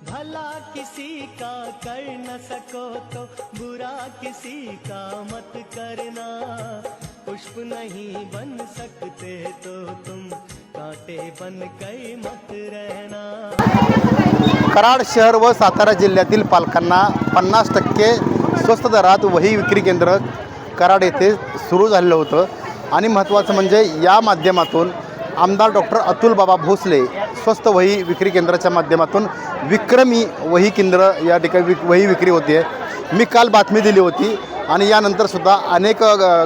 भला किसी का कर न सको तो बुरा किसी का मत करना। पुष्प नहीं बन सकते तो तुम कांटे बन कर मत रहना। कराड शहर व सातारा जिल्ह्यातील पालकांना पन्नास टक्के स्वस्त दरात वही विक्री केंद्र कराड येथे सुरू झालेलं होतं. आणि महत्त्वाचं म्हणजे या माध्यमातून आमदार डॉक्टर अतुल बाबा भोसले स्वस्त वही विक्री केंद्राच्या माध्यमातून विक्रमी वही केंद्र या ठिकाणी विक वही विक्री होते मी काल बातमी दिली होती आणि यानंतरसुद्धा अनेक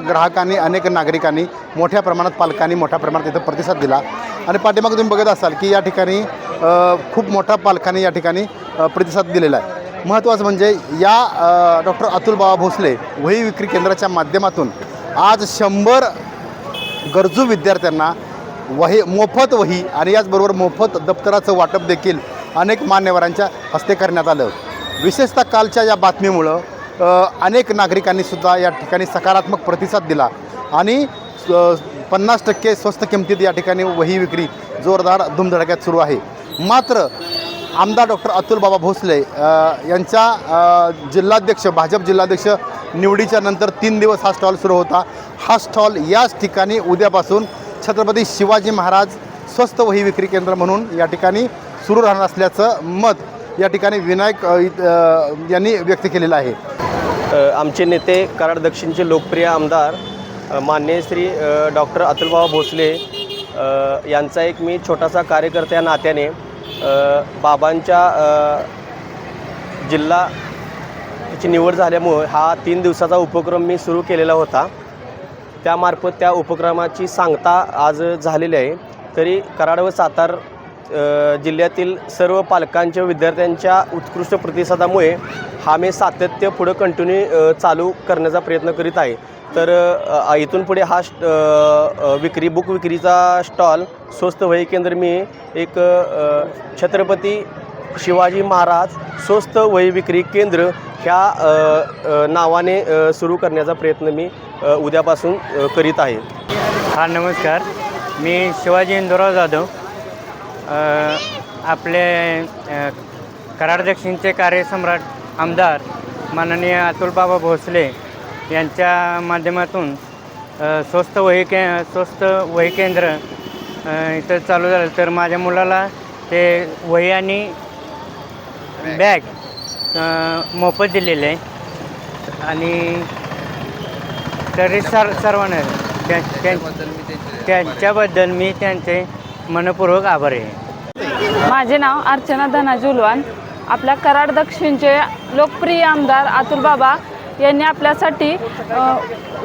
ग्राहकांनी अनेक नागरिकांनी मोठ्या प्रमाणात पालकांनी मोठ्या प्रमाणात इथं प्रतिसाद दिला. आणि पाठीमागे तुम्ही बघत असाल की या ठिकाणी खूप मोठा पालकांनी या ठिकाणी प्रतिसाद दिलेला आहे. महत्त्वाचं म्हणजे या डॉक्टर अतुल बाबा भोसले वही विक्री केंद्राच्या माध्यमातून आज शंभर गरजू विद्यार्थ्यांना वही मोफत वही आणि याचबरोबर मोफत दप्तराचं वाटप देखील अनेक मान्यवरांच्या हस्ते करण्यात आलं. विशेषतः कालच्या या बातमीमुळं अनेक नागरिकांनी सुद्धा या ठिकाणी सकारात्मक प्रतिसाद दिला आणि पन्नास टक्के स्वस्त किमतीत या ठिकाणी वही विक्री जोरदार धुमधडक्यात सुरू आहे. मात्र आमदार डॉक्टर अतुल बाबा भोसले यांच्या जिल्हाध्यक्ष भाजप जिल्हाध्यक्ष निवडीच्या नंतर तीन दिवस हा स्टॉल सुरू होता. हा स्टॉल याच ठिकाणी उद्यापासून छत्रपती शिवाजी महाराज स्वस्त वही विक्री केंद्र म्हणून या ठिकाणी सुरू राहणार असल्याचं मत या ठिकाणी विनायक इत- यांनी व्यक्त केलेलं आहे. आमचे नेते कराड दक्षिणचे लोकप्रिय आमदार मान्य माननीय श्री डॉक्टर अतुलबाबा भोसले यांचा एक मी छोटासा कार्यकर्त्या नात्याने बाबांच्या जिल्हा ची निवड झाल्यामुळं हा तीन दिवसाचा उपक्रम मी सुरू केलेला होता. त्यामार्फत त्या उपक्रमाची सांगता आज झालेली आहे. तरी कराड व सातार जिल्ह्यातील सर्व पालकांच्या विद्यार्थ्यांच्या उत्कृष्ट प्रतिसादामुळे हा मी सातत्य पुढं कंटिन्यू चालू करण्याचा प्रयत्न करीत आहे. तर इथून पुढे हा विक्री बुक विक्रीचा स्टॉल स्वस्त वही केंद्र मी एक छत्रपती शिवाजी महाराज स्वस्त वही विक्री केंद्र ह्या नावाने सुरू करण्याचा प्रयत्न मी उद्यापासून करीत आहे. हा नमस्कार. मी शिवाजी इंदुराव जाधव. आपले कराड दक्षिणचे कार्यसम्राट आमदार माननीय अतुलबाबा भोसले यांच्या माध्यमातून स्वस्त वही के स्वस्त वही केंद्र इथं चालू झालं. तर माझ्या मुलाला ते वही आणि बॅग मोफत दिलेले आहे. आणि तरी सर सर्वांना त्या- त्या- त्यांच्याबद्दल मी त्यांचे मनपूर्वक आभारी आहे. माझे नाव अर्चना धना जुलवान आपल्या कराड दक्षिणचे लोकप्रिय आमदार अतुल बाबा यांनी आपल्यासाठी अ,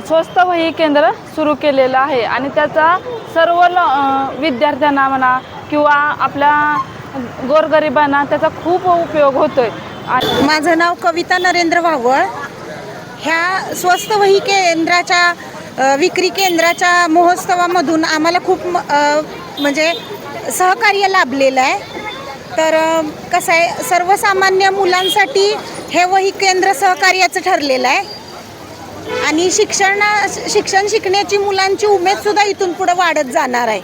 स्वस्त वही केंद्र सुरू केलेलं आहे आणि त्याचा सर्व लो अ, विद्यार्थ्यांना म्हणा किंवा आपल्या गोरगरिबांना त्याचा खूप उपयोग होतो आहे माझं नाव कविता नरेंद्र वावळ. ह्या स्वस्त वही केंद्राच्या विक्री केंद्राच्या महोत्सवामधून आम्हाला खूप म- म्हणजे सहकार्य लाभलेलं आहे. तर कसं आहे सर्वसामान्य मुलांसाठी हे वही केंद्र सहकार्याचं ठरलेलं आहे. आणि शिक्षण शिक्षण शिकण्याची मुलांची उमेदसुद्धा इथून पुढं वाढत जाणार आहे.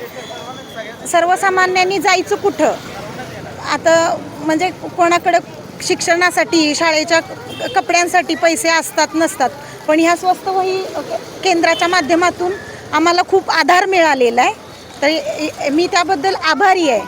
सर्वसामान्यांनी जायचं कुठं? आता म्हणजे कोणाकडे शिक्षणासाठी शाळेच्या कपड्यांसाठी पैसे असतात नसतात. पण ह्या स्वस्त वही केंद्राच्या माध्यमातून आम्हाला खूप आधार मिळालेला आहे. तर मी त्याबद्दल आभारी आहे.